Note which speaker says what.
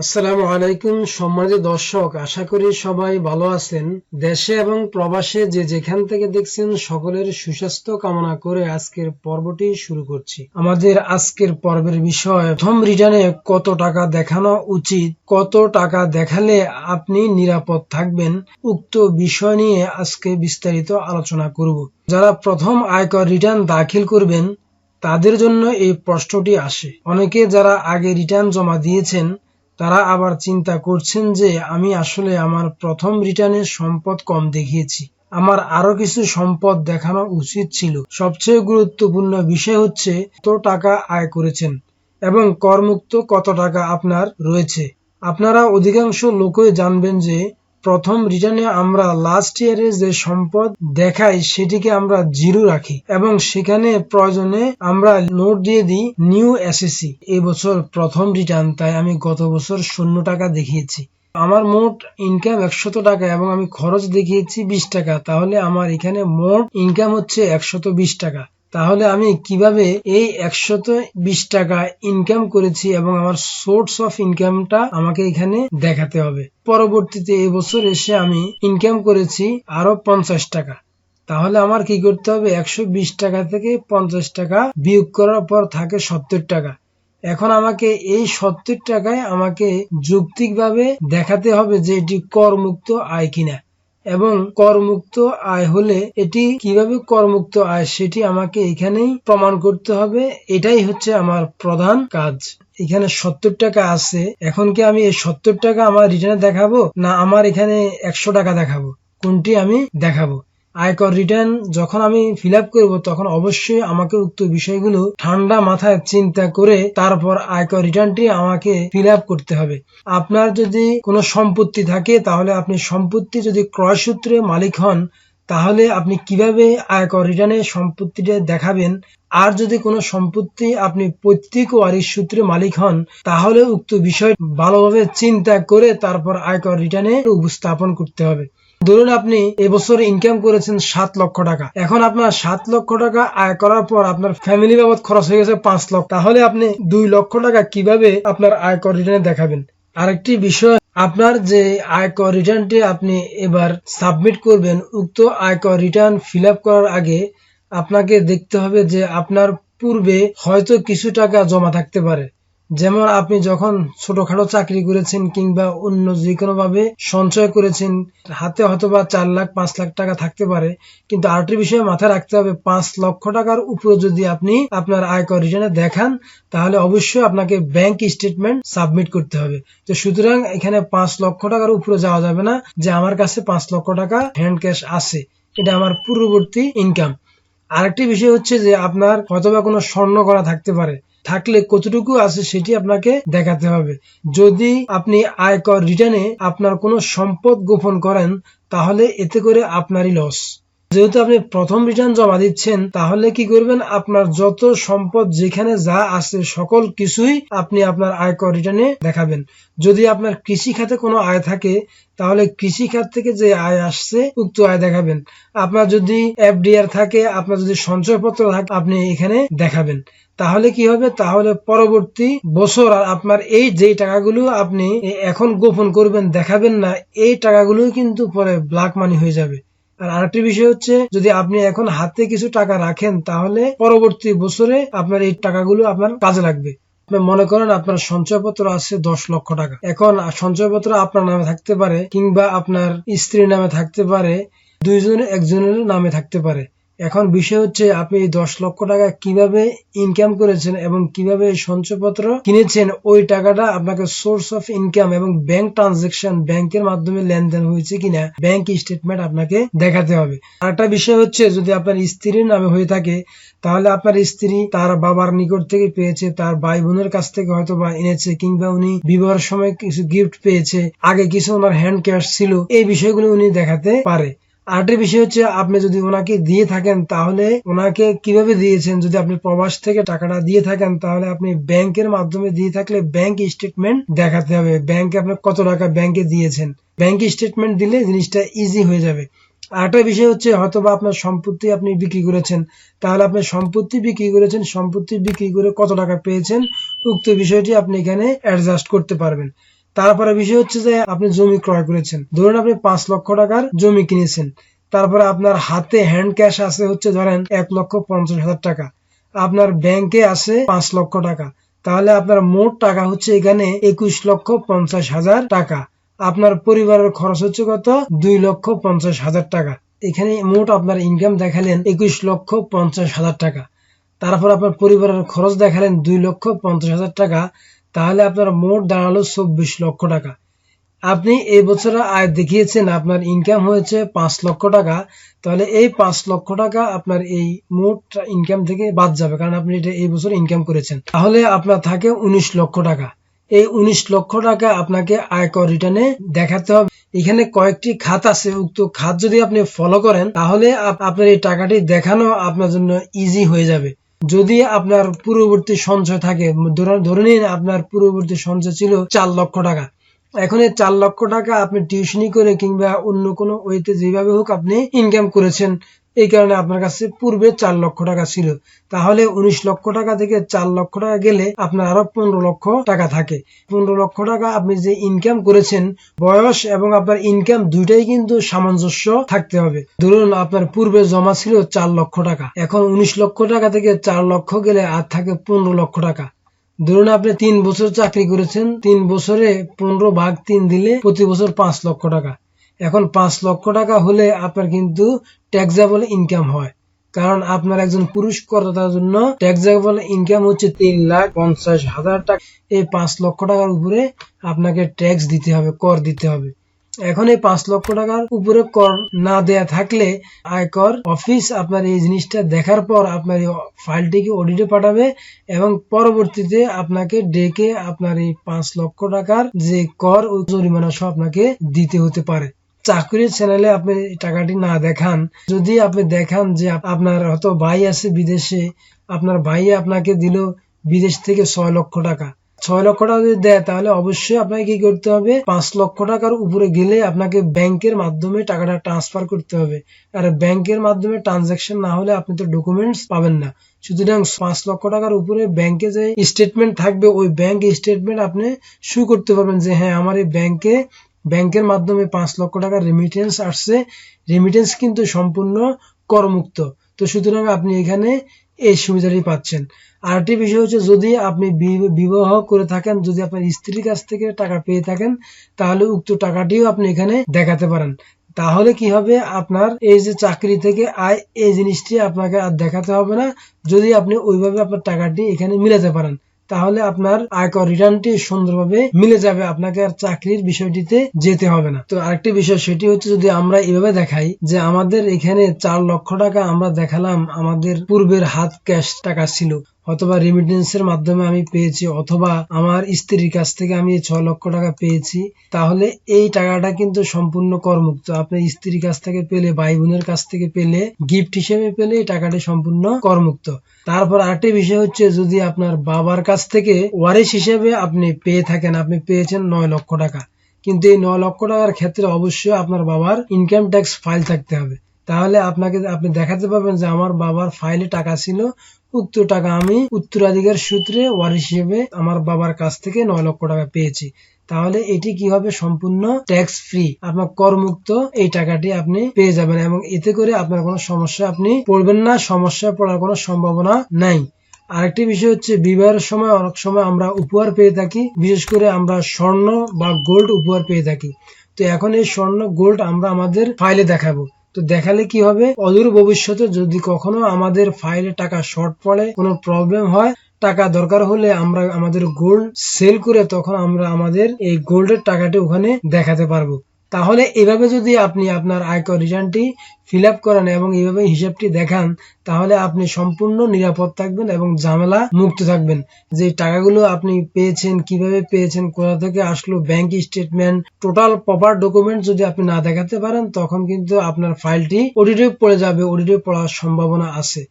Speaker 1: আসসালামু আলাইকুম সম্মানিত দর্শক, আশা করি সবাই ভালো আছেন। দেশে এবং প্রবাসে যে যেখান থেকে দেখছেন সকলের সুস্বাস্থ্য কামনা করে আজকের পর্বটি শুরু করছি। আমাদের আজকের পর্বের বিষয়, প্রথম রিটার্নে কত টাকা দেখানো উচিত, কত টাকা দেখালে আপনি নিরাপদ থাকবেন, উক্ত বিষয় নিয়ে আজকে বিস্তারিত আলোচনা করব। যারা প্রথম আয়কর রিটার্ন দাখিল করবেন, তাদের জন্য এই প্রশ্নটি আসে। অনেকে যারা আগে রিটার্ন জমা দিয়েছেন তারা আবার চিন্তা করছেন যে আমি আসলে আমার প্রথম রিটার্নের সম্পদ কম দেখিয়েছি। আমার আরও কিছু সম্পদ দেখানো উচিত ছিল। সবচেয়ে গুরুত্বপূর্ণ বিষয় হচ্ছে কত টাকা আয় করেছেন এবং করমুক্ত কত টাকা আপনার রয়েছে। আপনারা অধিকাংশ লোকই জানবেন যে প্রথম রিটার্নে আমরা লাস্ট ইয়ারে যে সম্পদ দেখাই, সেটিকে আমরা জিরো রাখি এবং সেখানে প্রয়োজনে আমরা নোট দিয়ে দিই নিউ এসএসসি এবছর প্রথম রিটার্ন তাই আমি গত বছর শূন্য টাকা দেখিয়েছি। আমার মোট ইনকাম একশত টাকা এবং আমি খরচ দেখিয়েছি বিশ টাকা। তাহলে আমার এখানে মোট ইনকাম হচ্ছে একশত বিশ টাকা। তাহলে আমি কীভাবে এই একশত বিশ টাকা ইনকাম করেছি এবং আমার সোর্স অফ ইনকামটা আমাকে এখানে দেখাতে হবে? পরবর্তীতে এবছর এসে আমি ইনকাম করেছি আরও পঞ্চাশ টাকা। তাহলে আমার কি করতে হবে? একশো বিশ টাকা থেকে পঞ্চাশ টাকা বিয়োগ করার পর থাকে সত্তর টাকা। এখন আমাকে এই সত্তর টাকায় আমাকে যৌক্তিকভাবে দেখাতে হবে যে এটি করমুক্ত আয় কিনা। এবং করমুক্ত আয় হলে এটি কীভাবে করমুক্ত আয় সেটি আমাকে এখানেই প্রমাণ করতে হবে। এটাই হচ্ছে আমার প্রধান কাজ। এখানে সত্তর টাকা আছে। এখন কি আমি এই সত্তর টাকা আমার রিটার্নে দেখাবো? না, আমার এখানে একশো টাকা দেখাবো? কোনটি আমি দেখাবো? আয়কর রিটার্ন যখন আমি ফিল আপ করব, তখন অবশ্যই আমাকে উক্ত বিষয়গুলো ঠান্ডা মাথায় চিন্তা করে তারপর আয়কর রিটার্নটি আমাকে ফিল আপ করতে হবে। আপনার যদি কোনো সম্পত্তি থাকে, তাহলে আপনি সম্পত্তি যদি ক্রয় সূত্রে মালিক হন, তাহলে আপনি কীভাবে আয়কর রিটার্নে সম্পত্তিটা দেখাবেন? আর যদি কোনো সম্পত্তি আপনি পৈতৃক ওয়ারিশ সূত্রে মালিক হন, তাহলে উক্ত বিষয় ভালোভাবে চিন্তা করে তারপর আয়কর রিটার্নে উপস্থাপন করতে হবে। ধরুন আপনি এবছর ইনকাম করেছেন সাত লক্ষ টাকা। এখন আপনার সাত লক্ষ টাকা আয় করার পর আপনার ফ্যামিলি বাবদ খরচ হয়ে গেছে পাঁচ লক্ষ। তাহলে আপনি দুই লক্ষ টাকা কীভাবে আপনার আয়কর রিটার্নে দেখাবেন? আরেকটি বিষয়, আপনার যে আয়কর রিটার্নটি আপনি এবার সাবমিট করবেন, উক্ত আয়কর রিটার্ন ফিল করার আগে আপনাকে দেখতে হবে যে আপনার পূর্বে হয়তো কিছু টাকা জমা থাকতে পারে। যেমন আপনি যখন ছোটখাটো চাকরি করেছেন কিংবা অন্য যে কোনো ভাবে সঞ্চয় করেছেন, হাতে হয়তো বা চার লাখ, পাঁচ লাখ টাকা থাকতে পারে, কিন্তু আরেকটি বিষয়ে মাথায় রাখতে হবে, পাঁচ লক্ষ টাকার উপরে যদি আপনি আপনার আয়কর রিটার্নে দেখান, তাহলে অবশ্যই আপনাকে ব্যাংক স্টেটমেন্ট সাবমিট করতে হবে। তো সুতরাং এখানে পাঁচ লক্ষ টাকার উপরে যাওয়া যাবে না, যে আমার কাছে পাঁচ লক্ষ টাকা হ্যান্ড ক্যাশ আছে, এটা আমার পূর্ববর্তী ইনকাম আরেকটি বিষয় হচ্ছে যে আপনার হয়তোবা কোনো স্বর্ণ করা থাকতে পারে থাকলে কতটুকু আছে সেটি আপনাকে দেখাতে হবে। যদি আপনি আয়কর রিটার্নে আপনার কোনো সম্পদ গোপন করেন, তাহলে এতে করে আপনারই লস যেহেতু আপনি প্রথম রিটার্ন জমা দিচ্ছেন, তাহলে কি করবেন? আপনার যত সম্পদ যেখানে যা আছে, সকল কিছুই আপনি আপনার আয়কর রিটার্নে দেখাবেন। যদি আপনার কৃষি খাতে কোনো আয় থাকে, তাহলে কৃষি খাত থেকে যে আয় আসছে, উক্ত আয় দেখাবেন। আপনার যদি এফডিআর থাকে, আপনার যদি সঞ্চয়পত্র থাকে, আপনি এখানে দেখাবেন। তাহলে কি হবে? তাহলে পরবর্তী বছর আর আপনার এই যে টাকাগুলো আপনি এখন গোপন করবেন, দেখাবেন না, এই টাকাগুলো কিন্তু পরে ব্ল্যাক মানি হয়ে যাবে। আর আরেকটি বিষয় হচ্ছে, যদি আপনি এখন হাতে কিছু টাকা রাখেন, তাহলে পরবর্তী বছরে আপনার এই টাকাগুলো আপনার কাজে লাগবে। মনে করেন আপনার সঞ্চয়পত্র আছে দশ লক্ষ টাকা। এখন সঞ্চয়পত্র আপনার নামে থাকতে পারে কিংবা আপনার স্ত্রীর নামে থাকতে পারে দুইজনের একজনের নামে থাকতে পারে। এখন বিষয় হচ্ছে আপনি এই দশ লক্ষ টাকা কীভাবে ইনকাম করেছেন এবং কীভাবে সঞ্চয়পত্র কিনেছেন, ওই টাকাটা আপনাকে সোর্স অফ ইনকাম এবং ব্যাংক ট্রানজেকশন ব্যাংকের মাধ্যমে লেনদেন হয়েছে কিনা ব্যাংক স্টেটমেন্ট আপনাকে দেখাতে হবে। আরেকটা বিষয় হচ্ছে, যদি আপনার স্ত্রীর নামে হয়ে থাকে, তাহলে আপনার স্ত্রী তার বাবার নিকট থেকে পেয়েছে, তার ভাই বোনের কাছ থেকে হয়তো বা এনেছে কিংবা উনি বিবাহের সময় কিছু গিফট পেয়েছে, আগে কিছু ওনার হ্যান্ড ক্যাশ ছিল, এই বিষয়গুলো উনি দেখাতে পারে। আরেকটি বিষয় হচ্ছে, আপনি যদি ওনাকে দিয়ে থাকেন, তাহলে ওনাকে কীভাবে দিয়েছেন? যদি আপনি প্রবাস থেকে টাকাটা দিয়ে থাকেন, তাহলে আপনি ব্যাংকের মাধ্যমে দিয়ে থাকলে ব্যাংক স্টেটমেন্ট দেখাতে হবে। ব্যাংকে আপনি কত টাকা ব্যাংকে দিয়েছেন? ব্যাংক স্টেটমেন্ট দিলে জিনিসটা ইজি হয়ে যাবে। আরেকটা বিষয় হচ্ছে হয়তো বা আপনার সম্পত্তি আপনি বিক্রি করেছেন। তাহলে আপনি সম্পত্তি বিক্রি করেছেন, সম্পত্তি বিক্রি করে কত টাকা পেয়েছেন? উক্ত বিষয়টি আপনি এখানে অ্যাডজাস্ট করতে পারবেন। তারপরে বিষয় হচ্ছে যে আপনি জমি ক্রয় করেছেন। ধরুন আপনি পাঁচ লক্ষ টাকার জমি কিনেছেন। তারপরে আপনার হাতে হ্যান্ড ক্যাশ আছে হচ্ছে ধরেন এক লক্ষ পঞ্চাশ হাজার টাকা। আপনার ব্যাংকে আছে পাঁচ লক্ষ টাকা। তাহলে আপনার মোট টাকা হচ্ছে এখানে একুশ লক্ষ পঞ্চাশ হাজার টাকা। আপনার পরিবারের খরচ হচ্ছে কত? দুই লক্ষ পঞ্চাশ হাজার টাকা। এখানে মোট আপনার ইনকাম দেখালেন একুশ লক্ষ পঞ্চাশ হাজার টাকা। তারপর আপনার পরিবারের খরচ দেখালেন দুই লক্ষ পঞ্চাশ হাজার টাকা। তাহলে আপনার মোট দাঁড়াল চব্বিশ লক্ষ টাকা। আপনি এই বছর আয় দেখিয়েছেন, আপনার ইনকাম হয়েছে পাঁচ লক্ষ টাকা। তাহলে এই পাঁচ লক্ষ টাকা আপনার এই মোট ইনকাম থেকে বাদ যাবে, কারণ আপনি এটা এই বছর ইনকাম করেছেন। তাহলে আপনার থাকে উনিশ লক্ষ টাকা। এই উনিশ লক্ষ টাকা আপনাকে আয়কর রিটার্নে দেখাতে হবে। এখানে কয়েকটি খাত আছে, উক্ত খাত যদি আপনি ফলো করেন, তাহলে আপনার এই টাকাটি দেখানো আপনার জন্য ইজি হয়ে যাবে। যদি আপনার পূর্ববর্তী সঞ্চয় থাকে, ধরে- নিন আপনার পূর্ববর্তী সঞ্চয় ছিল চার লক্ষ টাকা। এখন এই চার লক্ষ টাকা আপনি টিউশনি করে কিংবা অন্য কোনো ওয়েতে যেভাবে হোক আপনি ইনকাম করেছেন এই কারণে আপনার কাছে পূর্বে চার লক্ষ টাকা ছিল। তাহলে উনিশ লক্ষ টাকা থেকে চার লক্ষ টাকা গেলে আপনার আরও পনেরো লক্ষ টাকা থাকে। পনেরো লক্ষ টাকা আপনি যে ইনকাম করেছেন, বয়স এবং আপনার ইনকাম দুইটাই কিন্তু সামঞ্জস্য থাকতে হবে। ধরুন আপনার পূর্বে জমা ছিল চার লক্ষ টাকা, এখন উনিশ লক্ষ টাকা থেকে চার লক্ষ গেলে আর থাকে পনেরো লক্ষ টাকা। ধরুন আপনি তিন বছর চাকরি করেছেন, তিন বছরে পনেরো ভাগ তিন দিলে প্রতি বছর পাঁচ লক্ষ টাকা। এখন পাঁচ লক্ষ টাকা হলে আপনার কিন্তু ট্যাক্সেবল ইনকাম হয়। কারণ আপনার একজন পুরুষ করদাতার জন্য ট্যাক্সেবল ইনকাম হচ্ছে তিন লাখ পঞ্চাশ হাজার টাকা। এই পাঁচ লক্ষ টাকার উপরে আপনাকে ট্যাক্স দিতে হবে, কর দিতে হবে। এখন এই পাঁচ লক্ষ টাকার উপরে কর না দেয়া থাকলে আয়কর অফিস আপনার এই জিনিসটা দেখার পর আপনার এই ফাইলটিকে অডিটে পাঠাবে এবং পরবর্তীতে আপনাকে ডেকে আপনার এই পাঁচ লক্ষ টাকার যে কর ও জরিমানা সব আপনাকে দিতে হতে পারে। চাকরির চ্যানেলে আপনি টাকাটি না দেখান, যদি আপনি দেখান যে আপনার হয়তো ভাই আছে বিদেশে, আপনার ভাই আপনাকে দিল বিদেশ থেকে ছয় লক্ষ টাকা। ছয় লক্ষ টাকা যদি দেয়, তাহলে অবশ্যই আপনাকে কি করতে হবে? পাঁচ লক্ষ টাকার উপরে গেলে আপনাকে ব্যাংকের মাধ্যমে টাকাটা ট্রান্সফার করতে হবে। আর ব্যাংকের মাধ্যমে ট্রানজাকশন না হলে আপনি তো ডকুমেন্টস পাবেন না। সুতরাং পাঁচ লক্ষ টাকার উপরে ব্যাংকে যে স্টেটমেন্ট থাকবে, ওই ব্যাংক স্টেটমেন্ট আপনি শু করতে পারবেন যে হ্যাঁ আমার এই ব্যাংকে ব্যাংকের মাধ্যমে পাঁচ লক্ষ টাকার রেমিটেন্স আসছে। রেমিটেন্স কিন্তু সম্পূর্ণ করমুক্ত। তো সুতরাং আপনি এখানে এই সুবিধাটি পাচ্ছেন। আরেকটি বিষয় হচ্ছে যদি আপনি বিবাহ করে থাকেন, যদি আপনার স্ত্রীর কাছ থেকে টাকা পেয়ে থাকেন, তাহলে উক্ত টাকাটিও আপনি এখানে দেখাতে পারেন। তাহলে কি হবে? আপনার এই যে চাকরি থেকে আয়, এই জিনিসটি আপনাকে আর দেখাতে হবে না। যদি আপনি ওইভাবে আপনার টাকাটি এখানে মিলাতে পারেন। তাহলে আপনার আয়কর রিটার্নটি সুন্দরভাবে মিলে যাবে আপনাকে আর চাকরির বিষয়টিতে যেতে হবে না। তো আরেকটি বিষয়, সেটি হচ্ছে যদি আমরা এভাবে দেখাই যে আমাদের এখানে চার লক্ষ টাকা আমরা দেখালাম আমাদের পূর্বের হাত ক্যাশ টাকা ছিল অথবা রেমিটেন্সের মাধ্যমে আমি পেয়েছি, অথবা আমার স্ত্রীর কাছ থেকে আমি ছয় লক্ষ টাকা পেয়েছি, তাহলে এই টাকাটা কিন্তু সম্পূর্ণ করমুক্ত। আপনার স্ত্রীর কাছ থেকে পেলে ভাই বোনের কাছ থেকে পেলে গিফট হিসেবে পেলে এই টাকাটি সম্পূর্ণ করমুক্ত। তারপর আরেকটি বিষয় হচ্ছে, যদি আপনার বাবার কাছ থেকে ওয়ারিশ হিসেবে আপনি পেয়ে থাকেন, আপনি পেয়েছেন নয় লক্ষ টাকা। কিন্তু এই নয় লক্ষ টাকার ক্ষেত্রে অবশ্যই আপনার বাবার ইনকাম ট্যাক্স ফাইল থাকতে হবে। তাহলে আপনাকে, আপনি দেখাতে পারবেন যে আমার বাবার ফাইলে টাকা ছিল। উক্ত টাকা আমি উত্তরাধিকার সূত্রে ওয়ার হিসেবে আমার বাবার কাছ থেকে নয় লক্ষ টাকা পেয়েছি। তাহলে এটি কি হবে সম্পূর্ণ ট্যাক্স ফ্রি আপনার করমুক্ত এই টাকাটি আপনি পেয়ে যাবেন এবং এতে করে আপনার কোনো সমস্যা আপনি পড়বেন না সমস্যায় পড়ার কোনো সম্ভাবনা নাই। আরেকটি বিষয় হচ্ছে, বিবাহের সময় অনেক সময় আমরা উপহার পেয়ে থাকি, বিশেষ করে আমরা স্বর্ণ বা গোল্ড উপহার পেয়ে থাকি। তো এখন এই স্বর্ণ গোল্ড আমরা আমাদের ফাইলে দেখাবো। তো দেখালে কি হবে? অদূর ভবিষ্যতে যদি কখনো আমাদের ফাইলে টাকা শর্ট পড়ে, কোনো প্রবলেম হয়, টাকা দরকার হলে আমরা আমাদের গোল্ড সেল করে তখন আমরা আমাদের এই গোল্ডের টাকাটি ওখানে দেখাতে পারব। তাহলে এভাবে যদি আপনি আপনার আয়কর রিটার্নটি ফিল আপ করেন এবং এইভাবে হিসাবটি দেখান, তাহলে আপনি সম্পূর্ণ নিরাপদ থাকবেন এবং ঝামেলা মুক্ত থাকবেন। যে টাকাগুলো আপনি পেয়েছেন, কীভাবে পেয়েছেন, কোথা থেকে আসলো bank statement total proper document যদি আপনি না দেখাতে পারেন, তখন কিন্তু আপনার ফাইলটি অডিটে পড়ে যাবে অডিটে পড়ার সম্ভাবনা আছে।